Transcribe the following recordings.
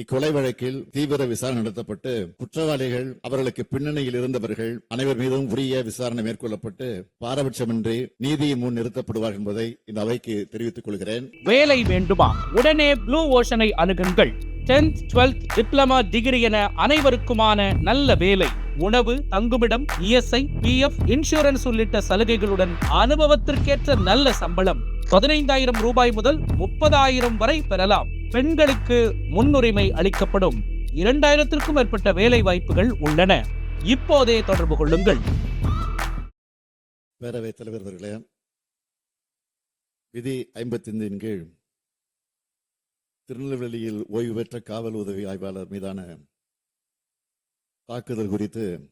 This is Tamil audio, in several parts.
இக்கொலை வழக்கில் தீவிர விசாரணை நடத்தப்பட்டு குற்றவாளிகள் அவர்களுக்கு பின்னணியில் இருந்தவர்கள் அனைவர் மீதும் உரிய விசாரணை மேற்கொள்ளப்பட்டு பாரபட்சமின்றி நீதியின் முன் நிறுத்தப்படுவார் என்பதை இந்த அவைக்கு தெரிவித்துக் கொள்கிறேன். வேலை வேண்டுமா? உடனே ப்ளூ ஓஷனை அணுகுங்கள். 10th 12th டிப்ளமா டிகிரி என அனைவருக்குமான நல்ல வேலை. உணவு தங்குமிடம் இஎஸ்ஐ பிஎஃப் இன்சூரன்ஸ் உள்ளிட்ட சலுகைகளுடன் அனுபவத்திற்கேற்ற நல்ல சம்பளம். பதினைந்தாயிரம் ரூபாய் முதல் முப்பதாயிரம் வரை பெறலாம். பெண்களுக்கு முன்னுரிமை அளிக்கப்படும். இரண்டாயிரத்திற்கும் மேற்பட்ட வேலை வாய்ப்புகள் உள்ளன. இப்போதே தொடர்பு கொள்ளுங்கள். பேரவைத் தலைவர் அவர்களே விதி ஐம்பத்தைந்தின் கீழ் திருநெல்வேலியில் ஓய்வு பெற்ற காவல் உதவி ஆய்வாளர் மீதான தாக்குதல் குறித்து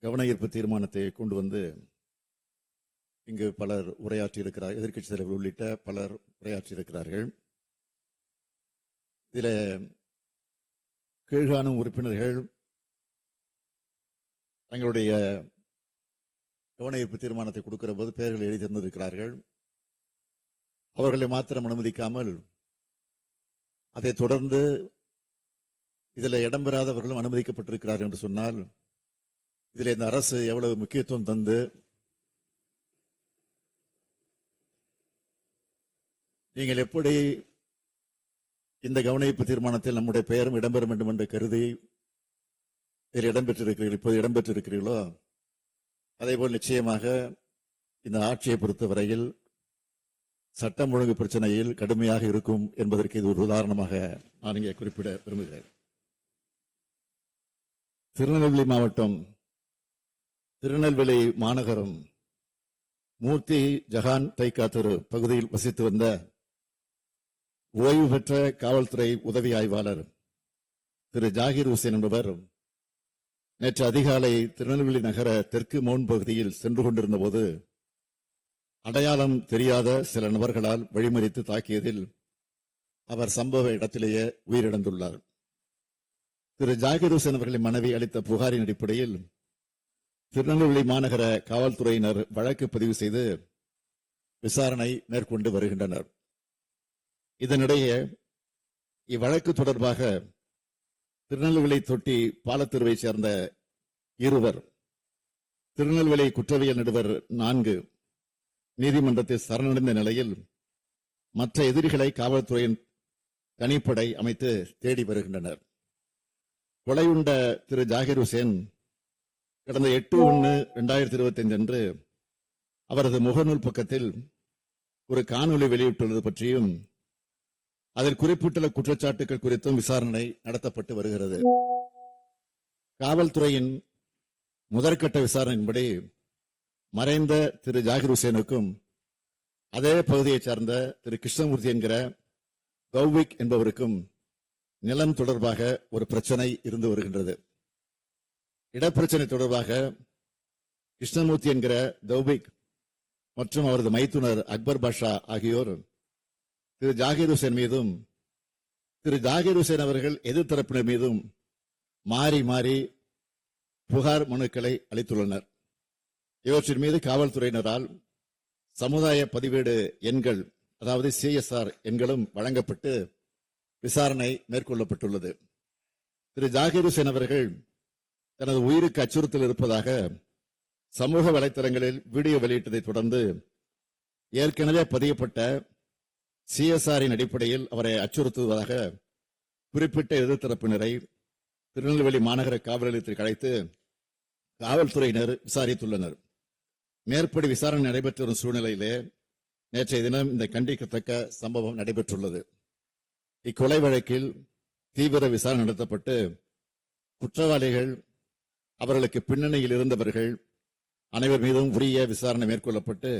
கவன ஈர்ப்பு தீர்மானத்தை கொண்டு வந்து இங்கு பலர் உரையாற்றியிருக்கிறார் எதிர்க்கட்சி தலைவர் உள்ளிட்ட பலர் உரையாற்றியிருக்கிறார்கள். இதில் கீழ்காணும் உறுப்பினர்கள் தங்களுடைய கவனயிப்பு தீர்மானத்தை கொடுக்கிற போது பெயர்கள் எழுதி தந்திருக்கிறார்கள். அவர்களை மாத்திரம் அனுமதிக்காமல் அதைத் தொடர்ந்து இதில் இடம்பெறாதவர்களும் அனுமதிக்கப்பட்டிருக்கிறார்கள் என்று சொன்னால் இதில் இந்த அரசு எவ்வளவு முக்கியத்துவம் தந்து நீங்கள் எப்படி இந்த கவனிப்பு தீர்மானத்தில் நம்முடைய பெயரும் இடம்பெற வேண்டும் என்று கருதி இதில் இடம்பெற்றிருக்கிறீர்கள். இப்போது இடம்பெற்றிருக்கிறீர்களோ? அதேபோல் நிச்சயமாக இந்த ஆட்சியை பொறுத்தவரையில் சட்டம் ஒழுங்கு பிரச்சனையில் கடுமையாக இருக்கும் என்பதற்கு இது ஒரு உதாரணமாக நான் இங்கே குறிப்பிட விரும்புகிறேன். திருநெல்வேலி மாவட்டம் திருநெல்வேலி மாநகரம் மூர்த்தி ஜஹான் தைக்கா தெரு பகுதியில் வசித்து வந்த ஓய்வு பெற்ற காவல்துறை உதவி ஆய்வாளர் திரு ஜாகிர் ஹுசேன் என்பவர் நேற்று அதிகாலை திருநெல்வேலி நகர தெற்கு மோன் பகுதியில் சென்று கொண்டிருந்த போது அடையாளம் தெரியாத சில நபர்களால் வழிமறித்து தாக்கியதில் அவர் சம்பவ இடத்திலேயே உயிரிழந்துள்ளார். திரு ஜாகிர் ஹுசேன் அவர்களின் மனைவி அளித்த புகாரின் அடிப்படையில் திருநெல்வேலி மாநகர காவல்துறையினர் வழக்கு பதிவு செய்து விசாரணை மேற்கொண்டு வருகின்றனர். இதனிடையே இவ்வழக்கு தொடர்பாக திருநெல்வேலி தொட்டி பாலத்தெருவை சேர்ந்த இருவர் திருநெல்வேலி குற்றவியல் நடுவர் நான்கு நீதிமன்றத்தில் சரணடைந்த நிலையில் மற்ற எதிரிகளை காவல்துறையின் தனிப்படை அமைத்து தேடி வருகின்றனர். கொலையுண்ட திரு ஜாகிர் ஹுசேன் கடந்த எட்டு ஒன்று இரண்டாயிரத்தி இருபத்தி ஐந்து அன்று அவரது முகநூல் பக்கத்தில் ஒரு காணொளி வெளியிட்டுள்ளது பற்றியும் அதில் குறிப்பிட்டுள்ள குற்றச்சாட்டுகள் குறித்தும் விசாரணை நடத்தப்பட்டு வருகிறது. காவல்துறையின் முதற்கட்ட விசாரணையின்படி மறைந்த திரு ஜாகிர் ஹுசேனுக்கும் அதே பகுதியைச் சார்ந்த திரு கிருஷ்ணமூர்த்தி என்கிற கௌவிக் என்பவருக்கும் நிலம் தொடர்பாக ஒரு பிரச்சனை இருந்து வருகின்றது. இடப்பிரச்சனை தொடர்பாக கிருஷ்ணமூர்த்தி என்கிற தௌபிக் மற்றும் அவரது மைத்துனர் அக்பர் பாஷா ஆகியோர் திரு ஜாகிர் ஹுசேன் மீதும் திரு ஜாகிர் ஹுசேன் அவர்கள் எதிர்த்தரப்பினர் மீதும் மாறி மாறி புகார் மனுக்களை அளித்துள்ளனர். இவற்றின் மீது காவல்துறையினரால் சமுதாய பதிவேடு எண்கள் அதாவது சிஎஸ்ஆர் எண்களும் வழங்கப்பட்டு விசாரணை மேற்கொள்ளப்பட்டுள்ளது. திரு ஜாகிர் ஹுசேன் அவர்கள் தனது உயிருக்கு அச்சுறுத்தல் இருப்பதாக சமூக வலைத்தளங்களில் வீடியோ வெளியிட்டதை தொடர்ந்து ஏற்கனவே பதியப்பட்ட சிஎஸ்ஆரின் அடிப்படையில் அவரை அச்சுறுத்துவதாக குறிப்பிட்ட எதிர்த்தரப்பினரை திருநெல்வேலி மாநகர காவல் நிலையத்திற்கு அழைத்து காவல்துறையினர் விசாரித்துள்ளனர். மேற்படி விசாரணை நடைபெற்று வரும் சூழ்நிலையிலே நேற்றைய தினம் இந்த கண்டிக்கத்தக்க சம்பவம் நடைபெற்றுள்ளது. இக்கொலை வழக்கில் தீவிர விசாரணை நடத்தப்பட்டு குற்றவாளிகள் அவர்களுக்கு பின்னணியில் இருந்தவர்கள் அனைவர் மீதும் உரிய விசாரணை மேற்கொள்ளப்பட்டு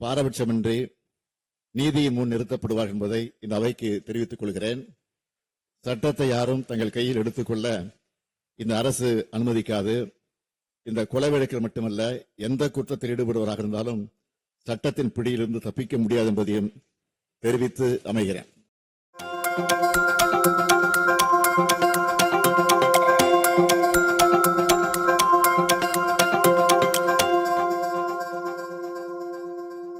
பாரபட்சமின்றி நீதியின் முன் நிறுத்தப்படுவார் என்பதை இந்த அவைக்கு தெரிவித்துக் கொள்கிறேன். சட்டத்தை யாரும் தங்கள் கையில் எடுத்துக்கொள்ள இந்த அரசு அனுமதிக்காது. இந்த கொலை வழக்கில் மட்டுமல்ல எந்த குற்றத்தில் ஈடுபடுவராக இருந்தாலும் சட்டத்தின் பிடியிலிருந்து தப்பிக்க முடியாது என்பதையும் தெரிவித்து அமைகிறேன்.